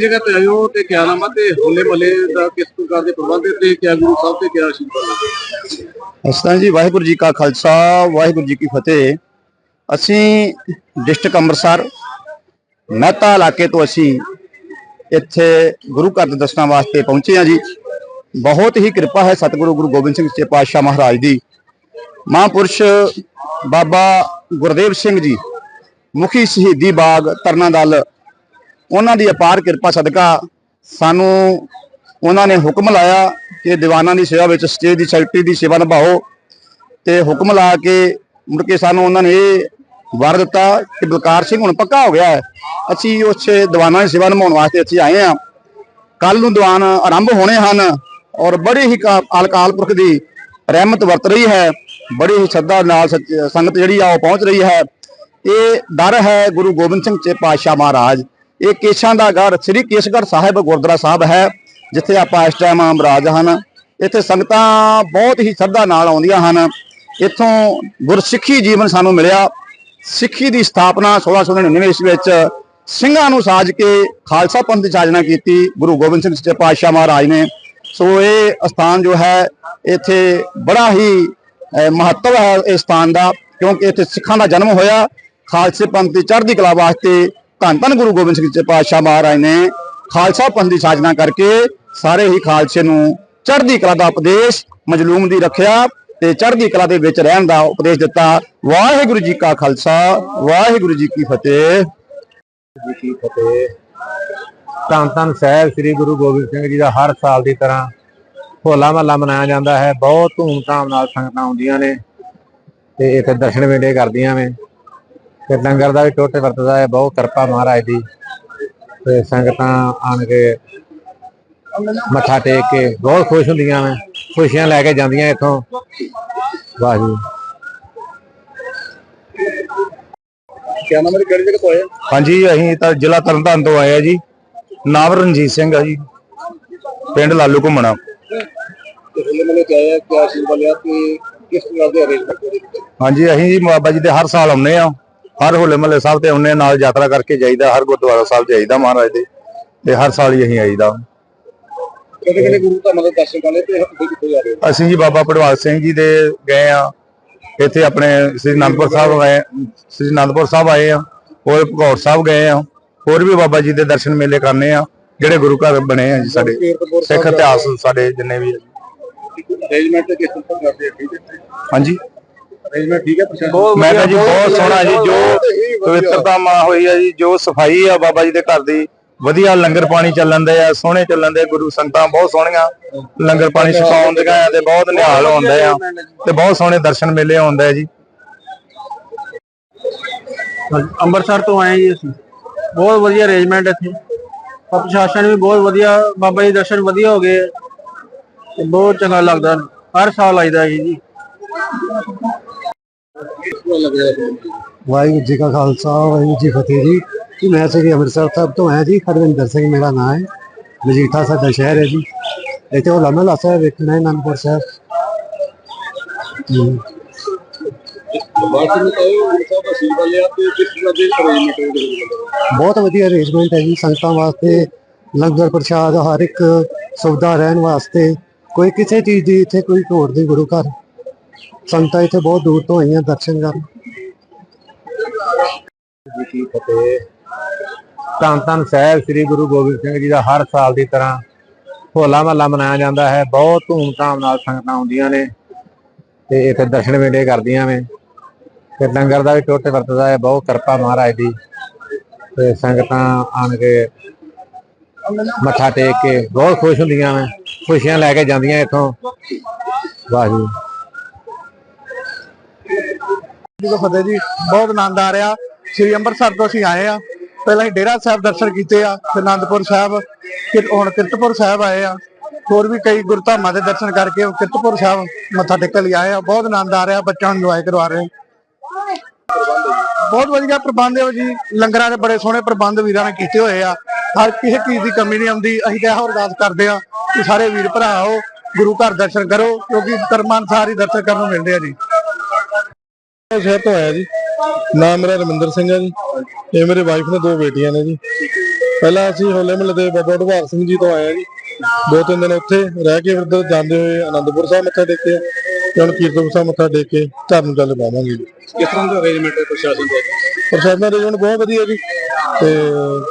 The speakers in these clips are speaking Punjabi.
ਜਗ੍ਹਾ ਤੇ ਆਏ ਹੋ ਤੇ ਕਿਆ ਨਾਮ ਆ ਤੇ ਹੋਲੇ ਮਹੱਲੇ ਦਾ ਕਿਸ ਪ੍ਰਕਾਰ ਦੇ ਪ੍ਰਬੰਧ ਹੈ ਤੇ ਕਿਆ ਗੁਰੂ ਸਾਹਿਬ ਤੇ ਕਿਆ ਆਸ਼ੀਰਵਾਦ ਅਸਤਾਂ ਜੀ ਵਾਹਿਗੁਰੂ ਜੀ ਕਾ ਖਾਲਸਾ, ਵਾਹਿਗੁਰੂ ਜੀ ਕੀ ਫਤਿਹ। ਅਸੀਂ ਡਿਸਟ੍ਰਿਕਟ ਅੰਮ੍ਰਿਤਸਰ, ਮਹਿਤਾ ਇਲਾਕੇ ਤੋਂ ਅਸੀਂ ਇੱਥੇ ਗੁਰੂ ਘਰ ਦੇ ਦਰਸ਼ਨਾਂ ਵਾਸਤੇ ਪਹੁੰਚੇ ਹਾਂ ਜੀ। ਬਹੁਤ ਹੀ ਕਿਰਪਾ ਹੈ ਸਤਿਗੁਰੂ ਗੁਰੂ ਗੋਬਿੰਦ ਸਿੰਘ ਸੱਚੇ ਪਾਤਸ਼ਾਹ ਮਹਾਰਾਜ ਦੀ। ਮਹਾਂਪੁਰਸ਼ ਬਾਬਾ ਗੁਰਦੇਵ ਸਿੰਘ ਜੀ, ਮੁਖੀ ਸ਼ਹੀਦੀ ਬਾਗ ਤਰਨਾ ਦਲ ਉਹਨਾਂ ਦੀ ਅਪਾਰ ਕਿਰਪਾ ਸਦਕਾ ਸਾਨੂੰ ਉਹਨਾਂ ਨੇ ਹੁਕਮ ਲਾਇਆ ਕਿ ਦੀਵਾਨਾਂ ਦੀ ਸੇਵਾ ਵਿੱਚ ਸਟੇਜ ਦੀ ਸੈਕਟਰੀ ਦੀ ਸੇਵਾ ਨਿਭਾਓ ਤੇ ਹੁਕਮ ਲਾ ਕੇ ਮੁੜ ਕੇ ਸਾਨੂੰ ਉਹਨਾਂ ਨੇ ਇਹ ਵਰ ਦਿੱਤਾ ਕਿ ਬਲਕਾਰ ਸਿੰਘ ਹੁਣ ਪੱਕਾ ਹੋ ਗਿਆ ਹੈ। ਅਸੀਂ ਉੱਥੇ ਦੀਵਾਨਾਂ ਦੀ ਸੇਵਾ ਨਿਭਾਉਣ ਵਾਸਤੇ ਇੱਥੇ ਆਏ ਹਾਂ। ਕੱਲ ਨੂੰ ਦੀਵਾਨ ਆਰੰਭ ਹੋਣੇ ਹਨ ਔਰ ਬੜੀ ਹੀ ਕਾ- ਅਕਾਲ ਪੁਰਖ ਦੀ ਰਹਿਮਤ ਵਰਤ ਰਹੀ ਹੈ। ਬੜੀ ਹੀ ਸ਼ਰਧਾ ਨਾਲ ਸੱਚ- ਸੰਗਤ ਜਿਹੜੀ ਆ ਉਹ ਪਹੁੰਚ ਰਹੀ ਹੈ। ਇਹ ਦਰ ਹੈ ਗੁਰੂ ਗੋਬਿੰਦ ਸਿੰਘ ਜੀ ਪਾਤਸ਼ਾਹ ਮਹਾਰਾਜ। ਇਹ ਕੇਸ਼ਾਂ ਦਾ ਘਰ ਸ੍ਰੀ ਕੇਸਗੜ੍ਹ ਸਾਹਿਬ ਗੁਰਦੁਆਰਾ ਸਾਹਿਬ ਹੈ, ਜਿੱਥੇ ਆਪਾਂ ਇਸ ਟਾਈਮ ਅਮਰਾਜ ਹਨ। ਇੱਥੇ ਸੰਗਤਾਂ ਬਹੁਤ ਹੀ ਸ਼ਰਧਾ ਨਾਲ ਆਉਂਦੀਆਂ ਹਨ। ਇੱਥੋਂ ਗੁਰਸਿੱਖੀ ਜੀਵਨ ਸਾਨੂੰ ਮਿਲਿਆ। ਸਿੱਖੀ ਦੀ ਸਥਾਪਨਾ 1699 ਈਸਵੀ ਵਿੱਚ ਸਿੰਘਾਂ ਨੂੰ ਸਾਜ ਕੇ ਖਾਲਸਾ ਪੰਥ ਦੀ ਸਾਜਨਾ ਕੀਤੀ ਗੁਰੂ ਗੋਬਿੰਦ ਸਿੰਘ ਸੱਚੇ ਪਾਤਸ਼ਾਹ ਮਹਾਰਾਜ ਨੇ। ਸੋ ਇਹ ਸਥਾਨ ਜੋ ਹੈ, ਇੱਥੇ ਬੜਾ ਹੀ ਮਹੱਤਵ ਹੈ ਇਸ ਸਥਾਨ ਦਾ, ਕਿਉਂਕਿ ਇੱਥੇ ਸਿੱਖਾਂ ਦਾ ਜਨਮ ਹੋਇਆ। ਖਾਲਸੇ ਪੰਥ ਦੀ ਚੜ੍ਹਦੀ ਕਲਾ ਵਾਸਤੇ ਧੰਨ ਧੰਨ ਗੁਰੂ ਗੋਬਿੰਦ ਸਿੰਘ ਜੀ ਪਾਤਸ਼ਾਹ ਮਹਾਰਾਜ ਨੇ ਖਾਲਸਾ ਪੰਥ ਦੀ ਸਾਜਨਾ ਕਰਕੇ ਸਾਰੇ ਹੀ ਖਾਲਸੇ ਨੂੰ ਚੜ੍ਹਦੀ ਕਲਾ ਦਾ ਉਪਦੇਸ਼, ਮਜਲੂਮ ਦੀ ਰੱਖਿਆ ਤੇ ਚੜ੍ਹਦੀ ਕਲਾ ਦੇ ਵਿੱਚ ਰਹਿਣ ਦਾ ਉਪਦੇਸ਼ ਦਿੱਤਾ। ਵਾਹਿਗੁਰੂ ਜੀ ਕਾ ਖਾਲਸਾ, ਵਾਹਿਗੁਰੂ ਜੀ ਕੀ ਫਤਿਹ। ਜੀ ਕੀ ਫਤਿਹ। ਧੰਨ ਧੰਨ ਸਾਹਿਬ ਸ੍ਰੀ ਗੁਰੂ ਗੋਬਿੰਦ ਸਿੰਘ ਜੀ ਦਾ ਹਰ ਸਾਲ ਦੀ ਤਰ੍ਹਾਂ ਹੋਲਾ ਮਹੱਲਾ ਮਨਾਇਆ ਜਾਂਦਾ ਹੈ। ਬਹੁਤ ਧੂਮਧਾਮ ਨਾਲ ਸੰਗਤਾਂ ਆਉਂਦੀਆਂ ਨੇ ਤੇ ਇੱਥੇ ਦਰਸ਼ਨ ਵੇਲੇ ਕਰਦੀਆਂ ਨੇ। ਤੇ ਲੰਗਰ ਦਾ ਵੀ ਟੋਟੇ ਵਰਤਦਾ ਹੈ ਬਹੁਤ ਕਿਰਪਾ ਮਹਾਰਾਜ ਦੀ। ਤੇ ਸੰਗਤਾਂ ਆਣ ਕੇ ਮੱਥਾ ਟੇਕ ਕੇ ਬਹੁਤ ਖੁਸ਼ ਹੁੰਦੀਆਂ ਨੇ ਖੁਸ਼ੀਆਂ ਲੈ ਕੇ ਜਾਂਦੀਆਂ ਇੱਥੋਂ। ਵਾਹ ਜੀ ਕਿਆ ਨਾਮ ਹੈ ਕਿਹੜੀ ਜਗ੍ਹਾ ਤੋਂ ਆਏ ਹੋ? ਹਾਂਜੀ ਅਸੀਂ ਤਾਂ ਜ਼ਿਲ੍ਹਾ ਤਰਨਤਾਰਨ ਤੋਂ ਆਏ ਆ ਜੀ। ਨਾਮ ਰਣਜੀਤ ਸਿੰਘ ਆ ਜੀ। ਪਿੰਡ ਲਾਲੂ ਘੁੰਮਣਾ ਆਸ਼ੀਰਵਾਦ ਲਿਆ ਤੇ ਕਿਸ ਦੇ ਅਰੇਂਜਮੈਂਟ ਹਾਂਜੀ ਅਸੀਂ ਜੀ ਬਾਬਾ ਜੀ ਦੇ ਹਰ ਸਾਲ ਆਉਂਦੇ ਆ। ਹਰ ਹੋਲੇ ਮਹੱਲੇ ਸਾਹਿਬ ਤੇ ਆ ਨਾਲ ਯਾਤਰਾ ਕਰਕੇ ਜਾਈਦਾ ਹਰ ਗੁਰਦੁਆਰਾ ਸਾਹਿਬ ਜਾਈਦਾ ਮਹਾਰਾਜ ਦੇ ਤੇ ਹਰ ਸਾਲ ਹੀ ਅਸੀਂ ਆਈਦਾ। ਕਿਹੜੇ ਕਿਹੜੇ ਗੁਰੂ ਧਾਮਾਂ ਦੇ ਦਰਸ਼ਨ ਕਰਨੇ ਤੇ ਤੁਸੀਂ ਕਿੱਥੇ ਜਾ ਰਹੇ ਹੋ? ਅਸੀਂ ਜੀ ਬਾਬਾ ਪੜਵਾਲ ਸਿੰਘ ਜੀ ਦੇ ਗਏ ਆ ਇੱਥੇ ਆਪਣੇ ਸ੍ਰੀ ਅਨੰਦਪੁਰ ਸਾਹਿਬ ਗਏ ਸ੍ਰੀ ਅਨੰਦਪੁਰ ਸਾਹਿਬ ਆਏ ਆ ਹੋਰ ਭਗੌਰ ਸਾਹਿਬ ਗਏ ਆ ਹੋਰ ਵੀ ਬਾਬਾ ਜੀ ਦੇ ਦਰਸ਼ਨ ਮੇਲੇ ਕਰਨੇ ਆ ਜਿਹੜੇ ਗੁਰੂ ਘਰ ਬਣੇ ਆ ਜੀ ਸਾਡੇ ਸਿੱਖ ਇਤਿਹਾਸ ਸਾਡੇ ਜਿੰਨੇ ਵੀ ਆ ਜੀ। ਹਾਂਜੀ। ਅਰੇਂਜਮੈਂਟ ਠੀਕ ਹੈ ਪ੍ਰਸ਼ਾਸਨ ਮੈਂ ਕਿਹਾ ਜੀ ਬਹੁਤ ਸੋਹਣਾ ਜੀ ਜੋ ਪਵਿੱਤਰਤਾ ਮਾ ਹੋਈ ਆ ਜੀ ਜੋ ਸਫ਼ਾਈ ਆ ਬਾਬਾ ਜੀ ਦੇ ਘਰ ਦੀ ਵਧੀਆ ਲੰਗਰ ਪਾਣੀ ਚੱਲਣ ਦੇ ਆ ਸੋਹਣੇ ਚੱਲਣ ਦੇ ਗੁਰੂ ਸੰਗਤਾਂ ਬਹੁਤ ਸੋਹਣੀਆਂ। ਲੰਗਰ ਪਾਣੀ ਛਕਾਉਣ ਦੇ ਆ ਤੇ ਬਹੁਤ ਨਿਹਾਲ ਹੁੰਦੇ ਆ ਤੇ ਬਹੁਤ ਸੋਹਣੇ ਦਰਸ਼ਨ ਮੇਲੇ ਹੁੰਦੇ ਆ ਜੀ। ਅੰਮ੍ਰਿਤਸਰ ਤੋਂ ਆਏ ਜੀ ਅਸੀਂ। ਬਹੁਤ ਵਧੀਆ ਅਰੇਂਜਮੈਂਟ ਇੱਥੇ। ਪ੍ਰਸ਼ਾਸਨ ਵੀ ਬਹੁਤ ਵਧੀਆ ਬਾਬਾ ਜੀ ਦੇ ਦਰਸ਼ਨ ਵਧੀਆ ਹੋ ਗਏ ਤੇ ਬਹੁਤ ਚੰਗਾ ਲੱਗਦਾ ਹਰ ਸਾਲ ਆਈਦਾ ਜੀ ਜੀ। ਵਾਹਿਗੁਰੂ ਜੀ ਕਾ ਖਾਲਸਾ, ਵਾਹਿਗੁਰੂ ਜੀ ਫਤਿਹ ਜੀ। ਜੀ, ਮੈਂ ਸ੍ਰੀ ਅੰਮ੍ਰਿਤਸਰ ਸਾਹਿਬ ਤੋਂ ਆਇਆ ਜੀ। ਹਰਵਿੰਦਰ ਸਿੰਘ ਮੇਰਾ ਨਾਮ ਹੈ। ਮਜੀਠਾ ਸਾਡਾ ਸ਼ਹਿਰ ਹੈ ਜੀ। ਇੱਥੇ ਹੋਲਾ ਮਹੱਲਾ ਸਾਹਿਬ ਵੇਖਣਾ ਹੈ ਅਨੰਦਪੁਰ ਸਾਹਿਬ। ਬਹੁਤ ਵਧੀਆ ਅਰੇਂਜਮੈਂਟ ਹੈ ਜੀ, ਸੰਗਤਾਂ ਵਾਸਤੇ, ਲੰਗਰ ਪ੍ਰਸ਼ਾਦ, ਹਰ ਇੱਕ ਸੁਵਿਧਾ ਰਹਿਣ ਵਾਸਤੇ। ਕੋਈ ਕਿਸੇ ਚੀਜ਼ ਦੀ ਇੱਥੇ ਕੋਈ ਘੋੜ ਨਹੀਂ ਗੁਰੂ ਘਰ। ਸੰਗਤਾਂ ਇੱਥੇ ਬਹੁਤ ਦੂਰ ਤੋਂ ਆਈਆਂ ਦਰਸ਼ਨ ਕਰਨ। ਜੀ ਕੀ ਫਤਿਹ। ਧੰਨ ਧੰਨ ਸਾਹਿਬ ਸ੍ਰੀ ਗੁਰੂ ਗੋਬਿੰਦ ਸਿੰਘ ਜੀ ਦਾ ਹਰ ਸਾਲ ਦੀ ਤਰ੍ਹਾਂ ਹੋਲਾ ਮਹੱਲਾ ਮਨਾਇਆ ਜਾਂਦਾ ਹੈ। ਬਹੁਤ ਧੂਮਧਾਮ ਨਾਲ ਸੰਗਤਾਂ ਆਉਂਦੀਆਂ ਨੇ ਤੇ ਇੱਥੇ ਦਰਸ਼ਨ ਵੇਲੇ ਕਰਦੀਆਂ ਨੇ। ਤੇ ਲੰਗਰ ਦਾ ਵੀ ਟੁੱਟ ਵਰਤਦਾ ਹੈ। ਬਹੁਤ ਕਿਰਪਾ ਮਹਾਰਾਜ ਦੀ। ਤੇ ਸੰਗਤਾਂ ਆਣ ਕੇ ਮੱਥਾ ਟੇਕ ਕੇ ਬਹੁਤ ਖੁਸ਼ ਹੁੰਦੀਆਂ ਨੇ। ਖੁਸ਼ੀਆਂ ਲੈ ਕੇ ਜਾਂਦੀਆਂ ਇੱਥੋਂ। ਵਾਹ ਜੀ ਕੋ ਫਤਿਹ ਜੀ, ਬਹੁਤ ਆਨੰਦ ਆ ਰਿਹਾ। ਸ੍ਰੀ ਅੰਮ੍ਰਿਤਸਰ ਤੋਂ ਅਸੀਂ ਆਏ ਆ। ਪਹਿਲਾਂ ਹੀ ਡੇਰਾ ਸਾਹਿਬ ਦਰਸ਼ਨ ਕੀਤੇ ਆ, ਫਿਰ ਆਨੰਦਪੁਰ ਸਾਹਿਬ, ਫਿਰ ਹੁਣ ਕਿਰਤਪੁਰ ਸਾਹਿਬ ਆਏ ਆ। ਹੋਰ ਵੀ ਕਈ ਗੁਰਧਾਮਾਂ ਦੇ ਦਰਸ਼ਨ ਕਰਕੇ ਕਿਰਤਪੁਰ ਸਾਹਿਬ ਮੱਥਾ ਟੇਕਣ ਲਈ ਆਏ ਆ। ਬਹੁਤ ਆਨੰਦ ਆ ਰਿਹਾ, ਬੱਚਿਆਂ ਨੂੰ ਇੰਜੋਏ ਕਰਵਾ ਰਹੇ। ਬਹੁਤ ਵਧੀਆ ਪ੍ਰਬੰਧ ਹੈ ਜੀ। ਲੰਗਰਾਂ ਦੇ ਬੜੇ ਸੋਹਣੇ ਪ੍ਰਬੰਧ ਵੀਰਾਂ ਨੇ ਕੀਤੇ ਹੋਏ ਆ। ਹਰ ਕਿਸੇ ਚੀਜ਼ ਦੀ ਕਮੀ ਨਹੀਂ ਆਉਂਦੀ। ਅਸੀਂ ਤਾਂ ਇਹੋ ਅਰਦਾਸ ਕਰਦੇ ਆ ਕਿ ਸਾਰੇ ਵੀਰ ਭਰਾ ਆਓ, ਗੁਰੂ ਘਰ ਦਰਸ਼ਨ ਕਰੋ, ਕਿਉਂਕਿ ਕਰਮਾਨਸਾਰ ਹੀ ਦਰਸ਼ਨ ਕਰਨ ਨੂੰ ਮਿਲਦੇ ਆ ਜੀ। ਸ਼ਹਿਰ ਤੋਂ ਆਇਆ ਜੀ। ਨਾਮ ਮੇਰਾ ਰਮਿੰਦਰ ਸਿੰਘ ਹੈ ਜੀ। ਇਹ ਮੇਰੇ ਵਾਈਫ ਨੇ ਦੋ ਬੇਟੀਆਂ ਨੇ ਜੀ। ਪਹਿਲਾਂ ਅਸੀਂ ਹੋਲੇ ਮਹੱਲੇ ਦੇ ਬਾਬਾ ਢਵਾਰ ਸਿੰਘ ਜੀ ਤੋਂ ਆਏ ਆ ਜੀ। ਦੋ ਤਿੰਨ ਦਿਨ ਉੱਥੇ ਰਹਿ ਕੇ ਫਿਰ ਜਾਂਦੇ ਹੋਏ ਆਨੰਦਪੁਰ ਸਾਹਿਬ ਮੱਥਾ ਟੇਕਿਆ ਤੇ ਹੁਣ ਕੀਰਤਪੁਰ ਸਾਹਿਬ ਮੱਥਾ ਟੇਕ ਕੇ ਘਰ ਨੂੰ ਚੱਲ ਪਾਵਾਂਗੇ ਜੀ। ਕਿਸ ਤਰ੍ਹਾਂ ਦਾ ਅਰੇਂਜਮੈਂਟ ਹੈ ਪ੍ਰਸ਼ਾਸਨ ਦਾ? ਪ੍ਰਸ਼ਾਸਨ ਦਾ ਰਿਜ਼ਲਟ ਬਹੁਤ ਵਧੀਆ ਜੀ। ਤੇ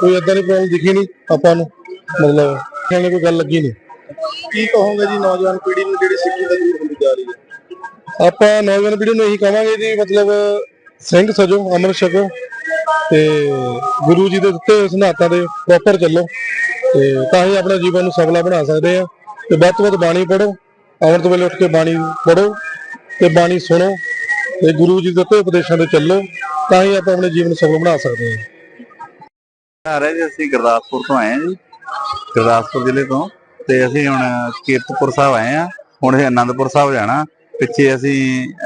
ਕੋਈ ਏਦਾਂ ਦੀ ਪ੍ਰੋਬਲਮ ਦਿਖੀ ਨਹੀਂ ਆਪਾਂ ਨੂੰ। ਮਤਲਬ ਕੋਈ ਗੱਲ ਲੱਗੀ ਨਹੀਂ। ਕੀ ਕਹੋਗੇ ਜੀ ਨੌਜਵਾਨ ਪੀੜ੍ਹੀ ਨੂੰ ਜਿਹੜੀ ਸਿੱਖੀ ਤੋਂ ਦੂਰ ਹੁੰਦੀ ਜਾ ਰਹੀ ਹੈ? ਆਪਾਂ ਨੌਜਵਾਨ ਪੀੜ੍ਹੀ ਨੂੰ ਇਹੀ ਕਹਾਂਗੇ ਜੀ, ਮਤਲਬ ਸਿੰਘ ਸਜੋ ਅੰਮ੍ਰਿਤ ਛਕੋ ਤੇ ਗੁਰੂ ਜੀ ਦੇ ਦਿੱਤੇ ਸਿਧਾਂਤਾਂ ਦੇ ਪ੍ਰੋਪਰ ਚੱਲੋ ਤੇ ਤਾਂ ਹੀ ਆਪਣੇ ਜੀਵਨ ਨੂੰ ਸਫਲਾ ਬਣਾ ਸਕਦੇ ਆ ਤੇ ਵੱਧ ਤੋਂ ਵੱਧ ਬਾਣੀ ਪੜੋ ਅੰਮ੍ਰਿਤ ਵੇਲੇ ਉੱਠ ਕੇ ਬਾਣੀ ਪੜੋ ਤੇ ਬਾਣੀ ਸੁਣੋ ਤੇ ਗੁਰੂ ਜੀ ਦੇ ਦਿੱਤੇ ਉਪਦੇਸ਼ਾਂ ਤੇ ਚੱਲੋ, ਤਾਂ ਹੀ ਆਪਾਂ ਆਪਣੇ ਜੀਵਨ ਨੂੰ ਸਫਲ ਬਣਾ ਸਕਦੇ ਹਾਂ। ਆ ਰਹੇ ਜੀ, ਅਸੀਂ ਗੁਰਦਾਸਪੁਰ ਤੋਂ ਆਏ ਹਾਂ ਜੀ, ਗੁਰਦਾਸਪੁਰ ਜ਼ਿਲ੍ਹੇ ਤੋਂ ਤੇ ਅਸੀਂ ਹੁਣ ਕੀਰਤਪੁਰ ਸਾਹਿਬ ਆਏ ਆ ਹੁਣ ਅਸੀਂ ਅਨੰਦਪੁਰ ਸਾਹਿਬ ਜਾਣਾ। ਪਿੱਛੇ ਅਸੀਂ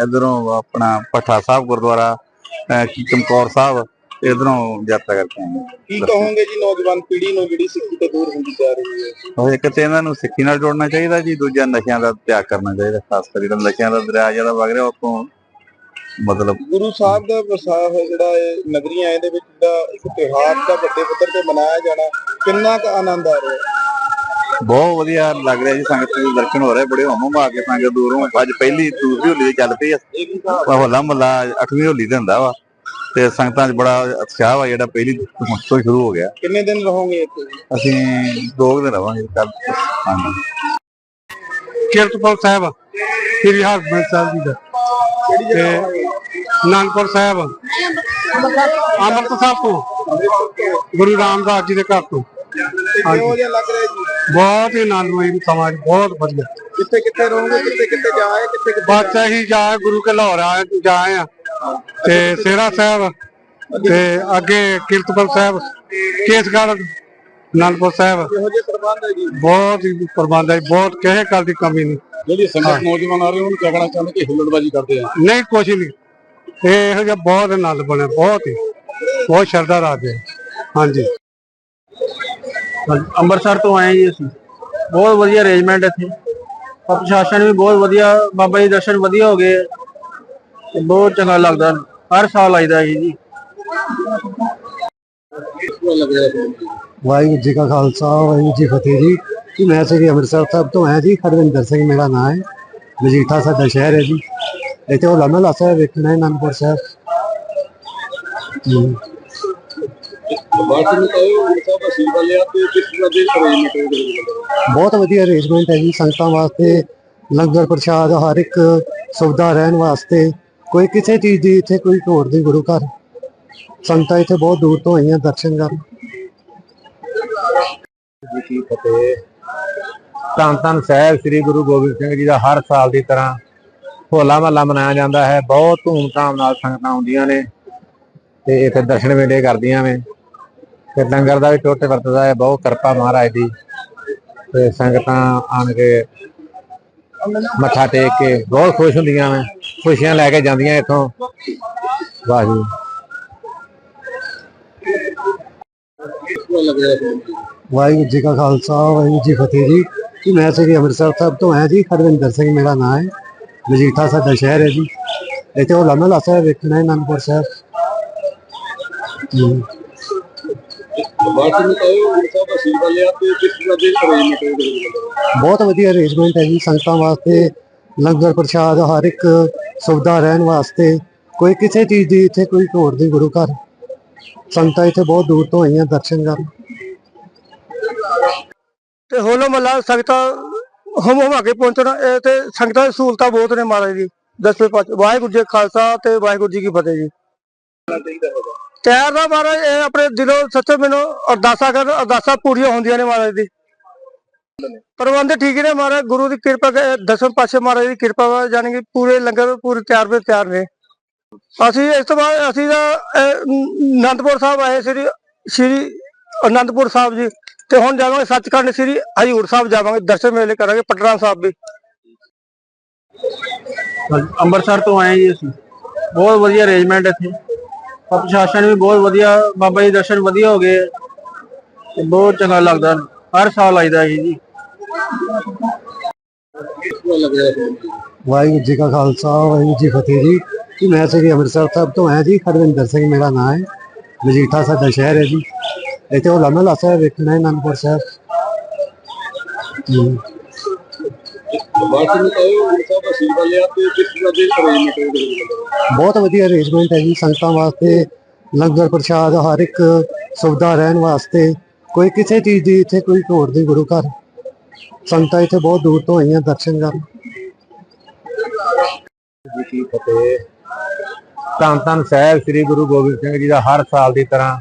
ਇਧਰੋਂ ਆਪਣਾ ਪੱਠਾ ਸਾਹਿਬ ਗੁਰਦੁਆਰਾ ਅਹ ਚਮਕੌਰ ਸਾਹਿਬ ਇਧਰੋਂ ਯਾਤਰਾ ਕਰਕੇ ਆਏ ਹਾਂ। ਕੀ ਕਹੋਗੇ ਜੀ ਨੌਜਵਾਨ ਪੀੜ੍ਹੀ ਨੂੰ ਜਿਹੜੀ ਸਿੱਖੀ ਤੋਂ ਦੂਰ ਹੁੰਦੀ ਜਾ ਰਹੀ ਹੈ? ਉਹ ਇੱਕ ਤੇ ਇਹਨਾਂ ਨੂੰ ਸਿੱਖੀ ਨਾਲ ਜੋੜਨਾ ਚਾਹੀਦਾ ਜੀ ਦੂਜਾ ਨਸ਼ਿਆਂ ਦਾ ਤਿਆਗ ਕਰਨਾ ਚਾਹੀਦਾ ਖਾਸ ਕਰਕੇ ਜਿਹੜਾ ਨਸ਼ਿਆਂ ਦਾ ਦਰਿਆ ਜਿਹੜਾ ਵਗ ਰਿਹਾ ਉਹ ਤੋਂ ਮਤਲਬ ਗੁਰੂ ਸਾਹਿਬ ਦਾ ਵਸਾਇਆ ਹੋਇਆ ਜਿਹੜਾ ਇਹ ਨਗਰੀਆਂ ਇਹਦੇ ਵਿੱਚ ਜਿਹੜਾ ਇੱਕ ਤਿਉਹਾਰ ਦਾ ਵੱਡੇ ਪੱਧਰ ਤੇ ਮਨਾਇਆ ਜਾਣਾ ਕਿੰਨਾ ਕੁ ਆਨੰਦ ਆ ਰਿਹਾ? ਬਹੁਤ ਵਧੀਆ ਲੱਗ ਰਿਹਾ ਜੀ ਸੰਗਤ ਦੇ ਦਰਸ਼ਨ ਹੋ ਰਹੇ ਬੜੇ ਹੋਮ ਆ ਕੇ ਸੰਗਤ ਦੂਰੋਂ ਅੱਜ ਪਹਿਲੀ ਦੂਸਰੀ ਹੋਲੀ ਦੇ ਚੱਲ ਪਈ ਆ। ਹੋਲਾ ਮਹੱਲਾ ਅੱਠਵੀਂ ਹੋਲੀ ਤੇ ਹੁੰਦਾ ਵਾ ਤੇ ਸੰਗਤਾਂ 'ਚ ਬੜਾ ਉਤਸ਼ਾਹ ਵਾ ਜਿਹੜਾ ਪਹਿਲੀ ਤੋਂ ਸ਼ੁਰੂ ਹੋ ਗਿਆ। ਕਿੰਨੇ ਦਿਨ ਰਹੋਗੇ ਇੱਥੇ? ਅਸੀਂ ਦੋ ਦਿਨ ਰਵਾਂਗੇ ਕੱਲ ਹਾਂਜੀ। ਕੀਰਤਪੁਰ ਸਾਹਿਬ ਸ੍ਰੀ ਹਰਗੋਬਿੰਦ ਸਾਹਿਬ ਜੀ ਦਾ। ਤੇ ਨਾਨਕਪੁਰ ਸਾਹਿਬ ਅੰਮ੍ਰਿਤਸਰ ਤੋਂ ਗੁਰੂ ਰਾਮਦਾਸ ਜੀ ਦੇ ਘਰ ਤੋਂ। ਕਿਹੋ ਜਿਹਾ ਲੱਗ ਰਿਹਾ ਜੀ? ਬਹੁਤ ਹੀ ਆਨੰਦਮਈ ਸਮਾਜ ਬਹੁਤ ਵਧੀਆ। ਕਿੱਥੇ ਕਿੱਥੇ ਰਹੋਗੇ? ਕਿੱਥੇ ਕਿੱਥੇ ਜਾਏ ਕਿੱਥੇ ਕਿੱਥੇ ਬਸ ਇਹੀ ਜਾ ਗੁਰੂ ਕੇ ਲਾਹੌਰ ਆਏ ਜਾਏ ਆ ਤੇ ਸੇਰਾ ਸਾਹਿਬ ਤੇ ਅੱਗੇ ਕੀਰਤਪੁਰ ਸਾਹਿਬ ਕੇਸਗੜ੍ਹ ਅਨੰਦਪੁਰ ਸਾਹਿਬ। ਕਿਹੋ ਜਿਹੇ ਪ੍ਰਬੰਧ ਹੈ ਜੀ? ਬਹੁਤ ਹੀ ਪ੍ਰਬੰਧ ਹੈ ਬਹੁਤ ਕਿਸੇ ਗੱਲ ਦੀ ਕਮੀ ਨਹੀਂ। ਜਿਹੜੀ ਸੰਗਤ ਨੌਜਵਾਨ ਆ ਰਹੇ ਉਹਨੂੰ ਕਿਆ ਕਹਿਣਾ ਚਾਹੁੰਦੇ ਕਿ ਹੁੱਲੜਬਾਜੀ ਕਰਦੇ ਆ? ਨਹੀਂ ਕੁਛ ਨਹੀਂ। ਇਹ ਇਹੋ ਜਿਹਾ ਬਹੁਤ ਆਨੰਦ ਬਣਿਆ ਬਹੁਤ ਹੀ। ਬਹੁਤ ਸ਼ਰਧਾ ਰਾਜੇ ਹਾਂਜੀ। ਅੰਮ੍ਰਿਤਸਰ ਤੋਂ ਆਏ ਜੀ ਅਸੀਂ। ਬਹੁਤ ਵਧੀਆ ਅਰੇਂਜਮੈਂਟ ਇੱਥੇ। ਔਰ ਪ੍ਰਸ਼ਾਸਨ ਵੀ ਬਹੁਤ ਵਧੀਆ, ਬਾਬਾ ਜੀ ਦਰਸ਼ਨ ਵਧੀਆ ਹੋ ਗਏ। ਤੇ ਬਹੁਤ ਚੰਗਾ ਲੱਗਦਾ। ਹਰ ਸਾਲ ਆਈਦਾ ਹੈ ਜੀ। ਵਾਹਿਗੁਰੂ ਜੀ ਕਾ ਖਾਲਸਾ, ਵਾਹਿਗੁਰੂ ਜੀ ਕੀ ਫਤਿਹ ਜੀ। ਜੀ, ਮੈਂ ਸ੍ਰੀ ਅੰਮ੍ਰਿਤਸਰ ਸਾਹਿਬ ਤੋਂ ਆਇਆ ਜੀ। ਹਰਵਿੰਦਰ ਸਿੰਘ ਮੇਰਾ ਨਾਮ ਹੈ। ਮਜੀਠਾ ਸਾਡਾ ਸ਼ਹਿਰ ਹੈ ਜੀ। ਇੱਥੇ ਉਹ ਲਮਲਾ ਸਾਹਿਬ ਵੇਖਣਾ ਹੈ ਅਨੰਦਪੁਰ ਸਾਹਿਬ। ਜੀ ਬਾਅਦ ਵਿੱਚ ਆਏ ਗੁਰੂ ਸਾਹਿਬ ਦਾ ਆਸ਼ੀਰਵਾਦ ਲਿਆ ਤੇ ਕਿਸ ਤਰ੍ਹਾਂ ਦੇ ਅਰੇਂਜਮੈਂਟ ਹੈ ਇਹਦੇ ਵਿੱਚ ਬਹੁਤ ਵਧੀਆ ਅਰੇਂਜਮੈਂਟ ਹੈ ਜੀ ਸੰਗਤਾਂ ਵਾਸਤੇ ਲੰਗਰ ਪ੍ਰਸ਼ਾਦ ਹਰ ਇੱਕ ਸੁਵਿਧਾ ਰਹਿਣ ਵਾਸਤੇ। ਕੋਈ ਕਿਸੇ ਚੀਜ਼ ਦੀ ਇੱਥੇ ਕੋਈ ਘੋੜ ਦੀ ਗੁਰੂ ਘਰ। ਸੰਗਤਾਂ ਇੱਥੇ ਬਹੁਤ ਦੂਰ ਤੋਂ ਆਈਆਂ ਦਰਸ਼ਨ ਕਰਨ। ਜੀ ਕੀ ਫਤਿਹ। ਧੰਨ ਧੰਨ ਸਾਹਿਬ ਸ੍ਰੀ ਗੁਰੂ ਗੋਬਿੰਦ ਸਿੰਘ ਜੀ ਦਾ ਹਰ ਸਾਲ ਦੀ ਤਰ੍ਹਾਂ ਹੋਲਾ ਮਹੱਲਾ ਮਨਾਇਆ ਜਾਂਦਾ ਹੈ। ਬਹੁਤ ਧੂਮਧਾਮ ਨਾਲ ਸੰਗਤਾਂ ਆਉਂਦੀਆਂ ਨੇ ਤੇ ਇੱਥੇ ਦਰਸ਼ਨ ਵੇਲੇ ਕਰਦੀਆਂ ਨੇ। ਤੇ ਲੰਗਰ ਦਾ ਵੀ ਟੋਟੇ ਵਰਤਦਾ ਹੈ, ਬਹੁਤ ਕਿਰਪਾ ਮਹਾਰਾਜ ਦੀ। ਤੇ ਸੰਗਤਾਂ ਆਣ ਕੇ ਮੱਥਾ ਟੇਕ ਕੇ ਬਹੁਤ ਖੁਸ਼ ਹੁੰਦੀਆਂ ਨੇ, ਖੁਸ਼ੀਆਂ ਲੈ ਕੇ ਜਾਂਦੀਆਂ ਇੱਥੋਂ। ਵਾਹ ਵਾਹਿਗੁਰੂ ਜੀ ਕਾ ਖਾਲਸਾ, ਵਾਹਿਗੁਰੂ ਜੀ ਫਤਿਹ ਜੀ। ਜੀ, ਮੈਂ ਸ੍ਰੀ ਅੰਮ੍ਰਿਤਸਰ ਸਾਹਿਬ ਤੋਂ ਆਇਆ ਜੀ, ਹਰਵਿੰਦਰ ਸਿੰਘ ਮੇਰਾ ਨਾਮ ਹੈ। ਮਜੀਠਾ ਸਾਡਾ ਸ਼ਹਿਰ ਹੈ ਜੀ। ਇੱਥੇ ਉਹ ਲਮਲਾ ਲਾਸਾ ਵੇਖਣਾ ਹੈ, ਅਨੰਦਪੁਰ ਸਾਹਿਬ। ਬਾਅਦ ਵਿੱਚ ਆਏ ਗੁਰੂ ਸਾਹਿਬ ਦਾ ਆਸ਼ੀਰਵਾਦ ਲਿਆ ਤੇ ਕਿਸ ਤਰ੍ਹਾਂ ਦੇ ਅਰੇਂਜਮੈਂਟ ਹੈ ਇਹਦੇ ਵਿੱਚ ਬਹੁਤ ਵਧੀਆ ਅਰੇਂਜਮੈਂਟ ਹੈ ਜੀ ਸੰਗਤਾਂ ਵਾਸਤੇ ਲੰਗਰ ਪ੍ਰਸ਼ਾਦ ਹਰ ਇੱਕ ਸੁਵਿਧਾ ਰਹਿਣ ਵਾਸਤੇ। ਕੋਈ ਕਿਸੇ ਚੀਜ਼ ਦੀ ਇੱਥੇ ਕੋਈ ਘੋੜ ਦੀ ਗੁਰੂ ਘਰ। ਸੰਗਤਾਂ ਇੱਥੇ ਬਹੁਤ ਦੂਰ ਤੋਂ ਆਈਆਂ ਦਰਸ਼ਨ ਕਰਨ। ਤੇ ਹੋਲਾ ਮਹੱਲਾ ਸੰਗਤਾਂ ਹਮ ਹਮਾ ਕੇ ਪਹੁੰਚਣਾ ਇਹ ਤੇ ਸੰਗਤਾਂ ਦੀ ਸਹੂਲਤਾਂ ਬਹੁਤ ਨੇ ਮਹਾਰਾਜ ਜੀ। ਦਸਵੇਂ ਪਾਤਸ਼ਾਹ ਵਾਹਿਗੁਰੂ ਜੀ ਖਾਲਸਾ ਤੇ ਵਾਹਿਗੁਰੂ ਜੀ ਕੀ ਫਤਿਹ ਜੀ। ਤਿਆਰ ਦਾ ਮਹਾਰਾਜ, ਇਹ ਆਪਣੇ ਦਿਲੋਂ ਸੱਚੇ ਮੈਨੂੰ ਅਰਦਾਸਾਂ ਕਰ ਅਰਦਾਸਾਂ ਪੂਰੀਆਂ ਹੁੰਦੀਆਂ ਨੇ ਮਹਾਰਾਜ ਦੀ। ਪ੍ਰਬੰਧ ਠੀਕ ਨੇ ਮਹਾਰਾਜ, ਗੁਰੂ ਦੀ ਕਿਰਪਾ ਕਰ- ਦਸਵੇਂ ਮਹਾਰਾਜ ਦੀ ਕਿਰਪਾ ਵਾ ਜਾਣੀ ਕਿ ਪੂਰੇ ਲੰਗਰ ਪੂਰੇ ਤਿਆਰ ਵੇ ਤਿਆਰ ਨੇ। ਅਸੀਂ ਇਸ ਤੋਂ ਬਾਅਦ, ਅਸੀਂ ਤਾਂ ਅਨੰਦਪੁਰ ਸਾਹਿਬ ਆਏ ਸ੍ਰੀ ਸ੍ਰੀ ਅਨੰਦਪੁਰ ਸਾਹਿਬ ਜੀ, ਤੇ ਹੁਣ ਜਾਵਾਂਗੇ ਸੱਚਖੰਡ ਸ੍ਰੀ ਹਜੂਰ ਸਾਹਿਬ ਜਾਵਾਂਗੇ, ਦਰਸ਼ਨ ਮੇਲੇ ਕਰਾਂਗੇ ਪਟਨਾ ਸਾਹਿਬ ਵੀ। ਅੰਮ੍ਰਿਤਸਰ ਤੋਂ ਆਏ ਜੀ ਅਸੀਂ। ਬਹੁਤ ਵਧੀਆ ਅਰੇਂਜਮੈਂਟ ਇੱਥੇ। ਔਰ ਪ੍ਰਸ਼ਾਸਨ ਵੀ ਬਹੁਤ ਵਧੀਆ, ਬਾਬਾ ਜੀ ਦਰਸ਼ਨ ਵਧੀਆ ਹੋ ਗਏ। ਤੇ ਬਹੁਤ ਚੰਗਾ ਲੱਗਦਾ। ਹਰ ਸਾਲ ਆਈਦਾ ਹੈ ਜੀ। ਵਾਹਿਗੁਰੂ ਜੀ ਕਾ ਖਾਲਸਾ, ਵਾਹਿਗੁਰੂ ਜੀ ਫਤਿਹ ਜੀ। ਜੀ, ਮੈਂ ਸ੍ਰੀ ਅੰਮ੍ਰਿਤਸਰ ਸਾਹਿਬ ਤੋਂ ਆਇਆ ਜੀ, ਹਰਵਿੰਦਰ ਸਿੰਘ ਮੇਰਾ ਨਾਮ ਹੈ। ਮਜੀਠਾ ਸਾਡਾ ਸ਼ਹਿਰ ਹੈ ਜੀ। ਇੱਥੇ ਹੋਲਾ ਮਹੱਲਾ ਸਾਹਿਬ ਵੇਖਣਾ ਹੈ ਅਨੰਦਪੁਰ ਸਾਹਿਬ। ਨੂੰ ਕਹੋ ਤੇ ਕਿਸ ਤਰ੍ਹਾਂ ਦੇ ਅਰੇਂਜਮੈਂਟ ਬਹੁਤ ਵਧੀਆ ਅਰੇਂਜਮੈਂਟ ਹੈ ਜੀ ਸੰਗਤਾਂ ਵਾਸਤੇ ਲੰਗਰ ਪ੍ਰਸ਼ਾਦ ਹਰ ਇੱਕ ਸੁਵਿਧਾ ਰਹਿਣ ਵਾਸਤੇ। ਕੋਈ ਕਿਸੇ ਚੀਜ਼ ਦੀ ਇੱਥੇ ਕੋਈ ਘੋੜ ਨਹੀਂ ਗੁਰੂ ਘਰ। ਸੰਗਤਾਂ ਇੱਥੇ ਬਹੁਤ ਦੂਰ ਤੋਂ ਆਈਆਂ ਦਰਸ਼ਨ ਕਰਨ। ਜੀ ਕੀ ਫਤਿਹ। ਧੰਨ ਧੰਨ ਸਾਹਿਬ ਸ੍ਰੀ ਗੁਰੂ ਗੋਬਿੰਦ ਸਿੰਘ ਜੀ ਦਾ ਹਰ ਸਾਲ ਦੀ ਤਰ੍ਹਾਂ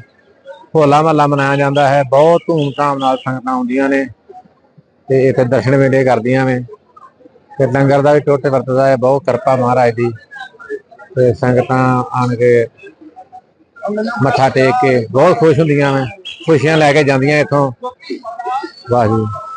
ਹੋਲਾ ਮਹੱਲਾ ਮਨਾਇਆ ਜਾਂਦਾ ਹੈ। ਬਹੁਤ ਧੂਮਧਾਮ ਨਾਲ ਸੰਗਤਾਂ ਆਉਂਦੀਆਂ ਨੇ ਤੇ ਇੱਥੇ ਦਰਸ਼ਨ ਵੇਲੇ ਕਰਦੀਆਂ ਨੇ। ਤੇ ਲੰਗਰ ਦਾ ਵੀ ਟੋਟੇ ਵਰਤਦਾ ਹੈ, ਬਹੁਤ ਕਿਰਪਾ ਮਹਾਰਾਜ ਦੀ। ਤੇ ਸੰਗਤਾਂ ਆਣ ਕੇ ਮੱਥਾ ਟੇਕ ਕੇ ਬਹੁਤ ਖੁਸ਼ ਹੁੰਦੀਆਂ ਨੇ, ਖੁਸ਼ੀਆਂ ਲੈ ਕੇ ਜਾਂਦੀਆਂ ਇੱਥੋਂ। ਵਾਹ ਜੀ